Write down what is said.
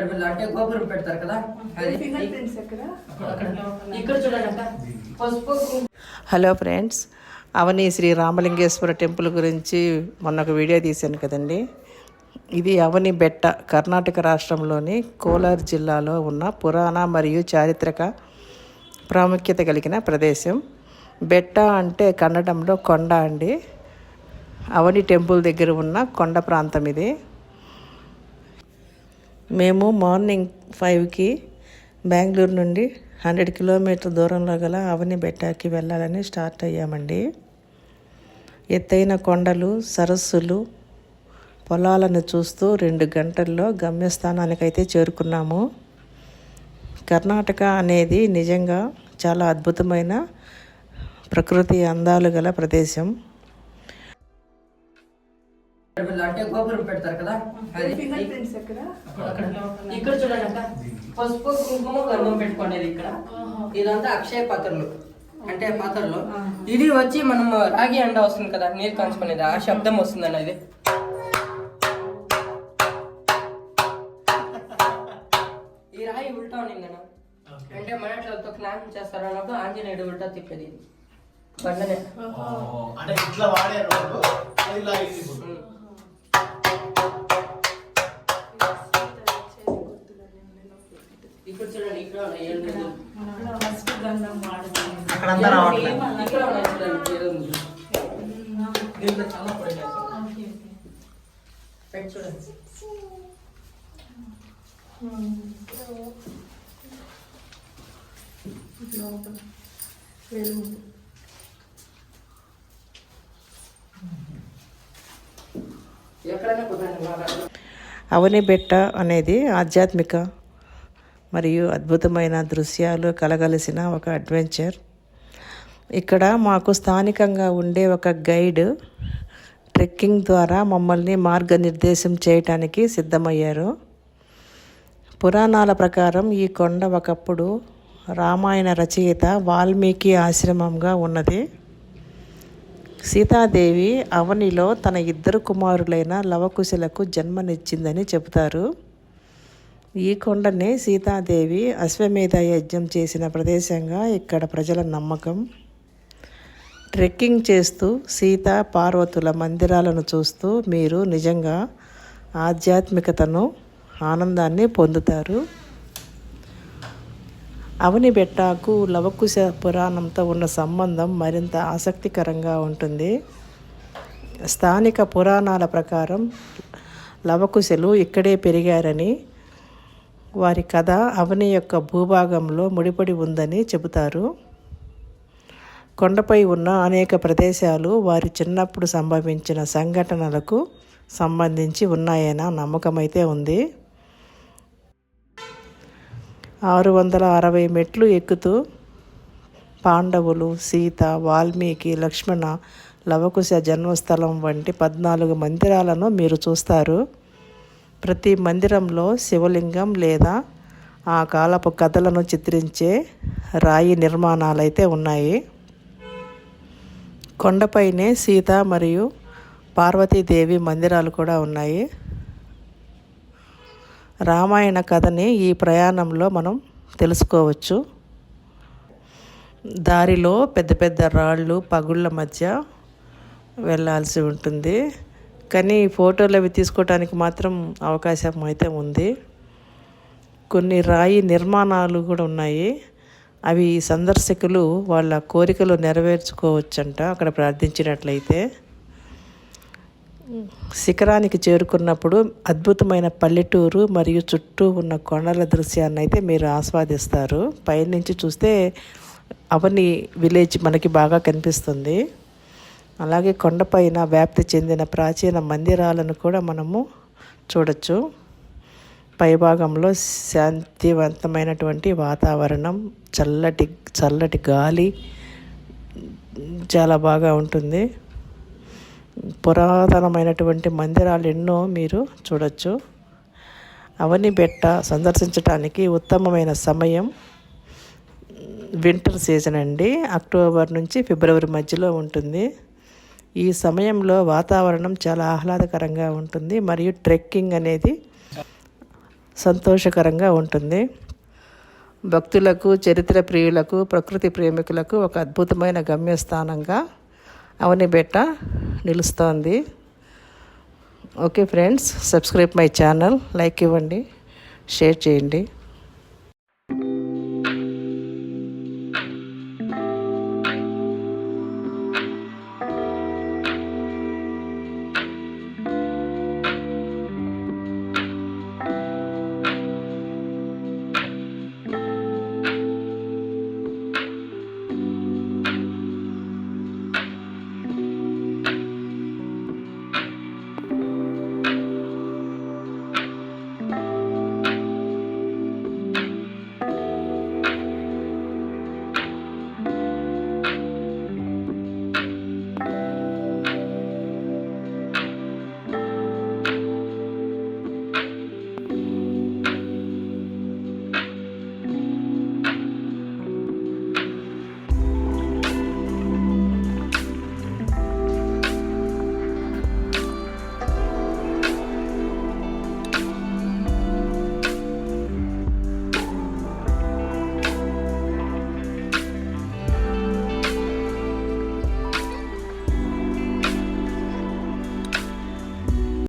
అంటే గోపురం పెడతారు కదా? ఇక్కడ చూడండి పసుపు. Hello friends Avani Sri Ramalingeswara temple గురించి మొన్న ఒక వీడియో తీశాను కదండి. ఇది అవని బెట్ట కర్ణాటక రాష్ట్రంలోని కోలార్ జిల్లాలో ఉన్న పురాణ మరియు చారిత్రక ప్రాముఖ్యత కలిగిన ప్రదేశం. బెట్ట అంటే కన్నడంలో కొండ అండి. అవని టెంపుల్ దగ్గర ఉన్న కొండ ప్రాంతం ఇది. మేము మార్నింగ్ ఫైవ్కి బెంగళూరు నుండి హండ్రెడ్ కిలోమీటర్ దూరంలో గల అవని బెట్టాకి వెళ్ళాలని స్టార్ట్ అయ్యామండి. ఎత్తైన కొండలు సరస్సులు పొలాలను చూస్తూ రెండు గంటల్లో గమ్యస్థానానికైతే చేరుకున్నాము. కర్ణాటక అనేది నిజంగా చాలా అద్భుతమైన ప్రకృతి అందాలు గల ప్రదేశం. అంటే గోపురం పెడతారు కదా? ఇక్కడ చూడండి అక్క. పసుపు కుంకుమ గర్భం పెట్టుకునేది ఇక్కడ. ఇదంతా అక్షయ పాత్రలు. అంటే పాత్రలు. ఇది వచ్చి మనం రాగి అండ వస్తుంది కదా నీరు కాంచుకునేది. ఆ శబ్దం వస్తుంది అన్నది ఈ రాయి ఉల్టా ఉన్నిందన్న. అంటే మనట్లతో క్లాన్ చేస్తారు అన్నప్పుడు ఆంజనేయుడు ఉల్టా తిప్పేది. ఇది బండనే అంటే ఇట్లా వాడారు కుదరండి బాగా అవని బెట్ట అనేది ఆధ్యాత్మిక మరియు అద్భుతమైన దృశ్యాలు కలగలిసిన ఒక అడ్వెంచర్. ఇక్కడ మాకు స్థానికంగా ఉండే ఒక గైడ్ ట్రెక్కింగ్ ద్వారా మమ్మల్ని మార్గనిర్దేశం చేయటానికి సిద్ధమయ్యారు. పురాణాల ప్రకారం ఈ కొండ ఒకప్పుడు రామాయణ రచయిత వాల్మీకి ఆశ్రమంగా ఉన్నది. సీతాదేవి అవనిలో తన ఇద్దరు కుమారులైన లవకుశలకు జన్మనిచ్చిందని చెబుతారు. ఈ కొండనే సీతాదేవి అశ్వమేధ యజ్ఞం చేసిన ప్రదేశంగా ఇక్కడ ప్రజల నమ్మకం. ట్రెక్కింగ్ చేస్తూ సీత పార్వతుల మందిరాలను చూస్తూ మీరు నిజంగా ఆధ్యాత్మికతను ఆనందాన్ని పొందుతారు. అవని బెట్టాకు లవకుశ పురాణంతో ఉన్న సంబంధం మరింత ఆసక్తికరంగా ఉంటుంది. స్థానిక పురాణాల ప్రకారం లవకుశలు ఇక్కడే పెరిగారని వారి కథ అవని యొక్క భూభాగంలో ముడిపడి ఉందని చెబుతారు. కొండపై ఉన్న అనేక ప్రదేశాలు వారి చిన్నప్పుడు సంభవించిన సంఘటనలకు సంబంధించి ఉన్నాయన్న నమ్మకమైతే ఉంది. ఆరు వందల అరవై మెట్లు ఎక్కుతూ పాండవులు సీత వాల్మీకి లక్ష్మణ లవకుశ జన్మస్థలం వంటి పద్నాలుగు మందిరాలను మీరు చూస్తారు. ప్రతి మందిరంలో శివలింగం లేదా ఆ కాలపు కథలను చిత్రించే రాయి నిర్మాణాలైతే ఉన్నాయి. కొండపైనే సీత మరియు పార్వతీదేవి మందిరాలు కూడా ఉన్నాయి. రామాయణ కథని ఈ ప్రయాణంలో మనం తెలుసుకోవచ్చు. దారిలో పెద్ద పెద్ద రాళ్ళు పగుళ్ళ మధ్య వెళ్ళాల్సి ఉంటుంది. కానీ ఫోటోలు అవి తీసుకోవడానికి మాత్రం అవకాశం అయితే ఉంది. కొన్ని రాయి నిర్మాణాలు కూడా ఉన్నాయి. అవి సందర్శకులు వాళ్ళ కోరికలు నెరవేర్చుకోవచ్చంట. అక్కడ ప్రార్థించినట్లయితే శిఖరానికి చేరుకున్నప్పుడు అద్భుతమైన పల్లెటూరు మరియు చుట్టూ ఉన్న కొండల దృశ్యాన్ని అయితే మీరు ఆస్వాదిస్తారు. పైనుంచి చూస్తే అవని విలేజ్ మనకి బాగా కనిపిస్తుంది. అలాగే కొండపైన వ్యాప్తి చెందిన ప్రాచీన మందిరాలను కూడా మనము చూడొచ్చు. పైభాగంలో శాంతివంతమైనటువంటి వాతావరణం చల్లటి చల్లటి గాలి చాలా బాగా ఉంటుంది. పురాతనమైనటువంటి మందిరాలు ఎన్నో మీరు చూడొచ్చు. అవని బెట్ట సందర్శించడానికి ఉత్తమమైన సమయం వింటర్ సీజన్ అండి. అక్టోబర్ నుంచి ఫిబ్రవరి మధ్యలో ఉంటుంది. ఈ సమయంలో వాతావరణం చాలా ఆహ్లాదకరంగా ఉంటుంది. మరియు ట్రెక్కింగ్ అనేది సంతోషకరంగా ఉంటుంది. భక్తులకు చరిత్ర ప్రియులకు ప్రకృతి ప్రేమికులకు ఒక అద్భుతమైన గమ్యస్థానంగా అవని బెట్ట నిలుస్తోంది. Okay friends subscribe my channel like ఇవ్వండి షేర్ చేయండి.